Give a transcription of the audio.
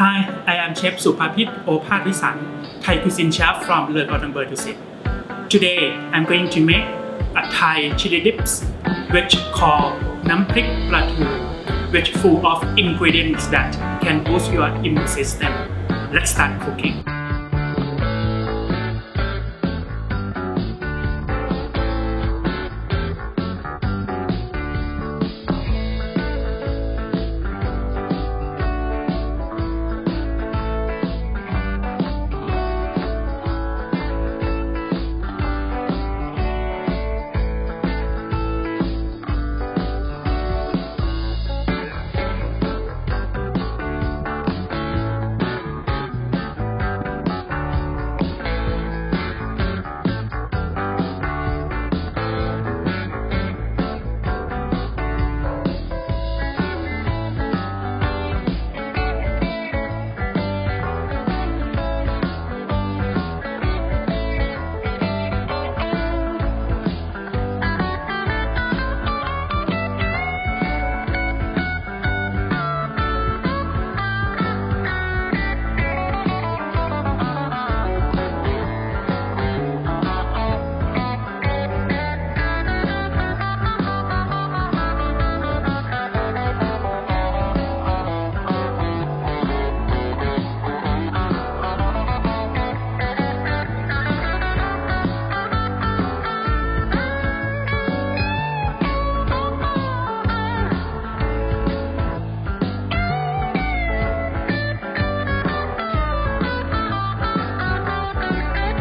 Hi, I am Chef Supapit Opatvisan, Thai cuisine chef from Le Cordon Bleu du Today, I'm going to make a Thai chili dips, which called Namprik Platu, which full of ingredients that can boost your immune system. Let's start cooking.